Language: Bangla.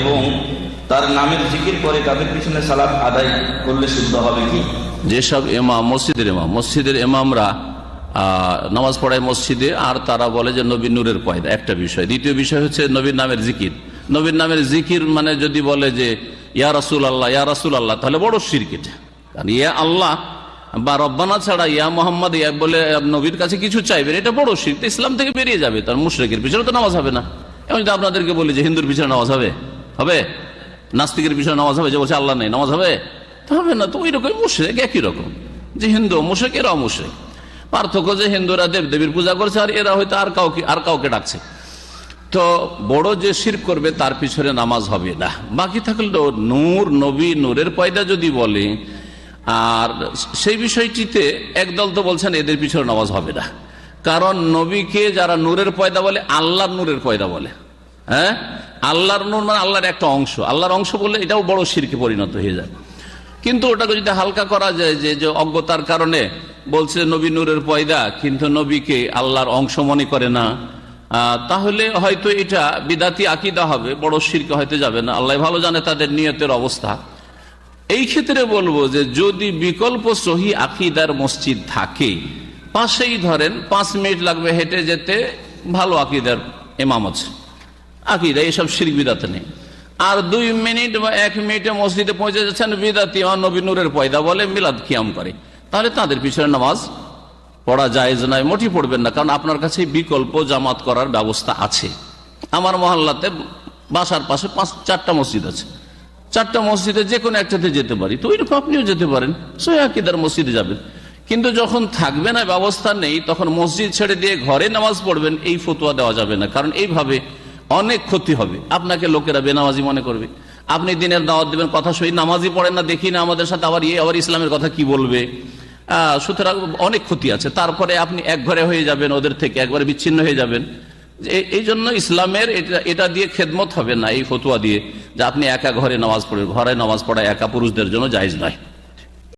এবং তার নামের জিকির করে তাদের পিছনে সালাত আদায় করলে শুদ্ধ হবে কি? যেসব এমাম মসজিদের এমাম মসজিদের এমামরা নামাজ পড়ায় মসজিদে, আর তারা বলে যে নবী নূরের পয়দা। একটা বিষয়। দ্বিতীয় বিষয় হচ্ছে নবীর নামের জিকির। নবীর নামের জিকির মানে যদি বলে যে, ইয়া রাসুল আল্লাহ ইয়া রাসুল আল্লাহ তাহলে বড় শিরক এটা। কারণ ইয়া আল্লাহ বা রব্বানা ছাড়া ইয়া মোহাম্মদ, ইয়া বলে নবীর কাছে কিছু চাইবেন, এটা বড় শির ইসলাম থেকে বেরিয়ে যাবে। তার মুশরেকের পিছনে তো নামাজ হবে না। এবং যদি আপনাদেরকে বলি যে হিন্দুর পিছনে নামাজ হবে? হবে? নাস্তিকের পিছনে নামাজ হবে যে বলছে, আল্লাহ নেই, নামাজ হবে? হবে না, তো ওই রকম একই রকম। যে হিন্দু মুশরেক, এরাও মুশরেক। পার্থক্য যে হিন্দুরা দেব দেবীর পূজা করছে আর এরা হয়তো আর কাউকে আর কাউকে ডাকছে। তো বড় যে শির করবে, তার পিছনে নামাজ হবে না। বাকি থাকলে নূর, নবী, নূরের পয়দা যদি বলে, আর সেই বিষয়টিতে একদল তো বলছেন, এদের পিছনে নামাজ হবে না। কারণ নবীকে যারা নূরের পয়দা বলে, আল্লাহ নূরের পয়দা বলে। হ্যাঁ? আল্লাহর নূর মানে আল্লাহর একটা অংশ। আল্লাহর অংশ বললে এটাও বড় শিরকে পরিণত হয়ে যায় কিন্তু ওটাকে যদি হালকা করা যায় যে যে অজ্ঞতার কারণে বলছে নবী নূরের পয়দা, কিন্তু নবীকে আল্লাহর অংশ মনে করে না তাহলে হয়তো এটা বিদাতি আকিদা হবে, বড় শিরকে হয়তো যাবে না। আল্লাহ ভালো জানে তাদের নিয়তের অবস্থা। এই ক্ষেত্রে বলব যে, যদি বিকল্প সহি আকিদার মসজিদ থাকে, পাশেই ধরেন পাঁচ মিনিট লাগবে হেঁটে যেতে, ভালো আকিদার এমাম আছে। আকিদা, এসব শিরিক বিদাতে নেই। আর দুই মিনিট বা এক মিনিটে মসজিদে পৌঁছে যাচ্ছেন বিদাতি নবী নূরের পয়দা বলে মিলাদ কিয়াম করে। তাহলে তাদের পিছনে নামাজ পড়া যায় যে নয় মোটি পড়বেন না, কারণ আপনার কাছে বিকল্প জামাত করার ব্যবস্থা আছে। আমার মহল্লাতে বাসার পাশে পাঁচ, চারটা মসজিদ আছে। চারটা মসজিদে যে কোনো একটাতে যেতে পারি, তো ওইরকম আপনিও যেতে পারেন সৈয়াকিদার মসজিদে যাবেন। কিন্তু যখন থাকবে না, ব্যবস্থা নেই, তখন মসজিদ ছেড়ে দিয়ে ঘরে নামাজ পড়বেন, এই ফতুয়া দেওয়া যাবে না, কারণ এইভাবে অনেক ক্ষতি হবে। আপনাকে লোকেরা বেনামাজি মনে করবে। আপনি দিনের দাওয়াত দেবেন, কথা সই নামাজি পড়েন না, দেখি না আমাদের সাথে আবার ইয়ে আবার ইসলামের কথা কি বলবে। সুতরাং অনেক ক্ষতি আছে। তারপরে আপনি এক ঘরে হয়ে যাবেন ওদের থেকে একবারে বিচ্ছিন্ন হয়ে যাবেন। এই জন্য ইসলামের এটা এটা দিয়ে খেদমত হবে না এই ফতুয়া দিয়ে, যে আপনি একা ঘরে নামাজ পড়বেন ঘরে নামাজ পড়া একা পুরুষদের জন্য জায়জ নয়।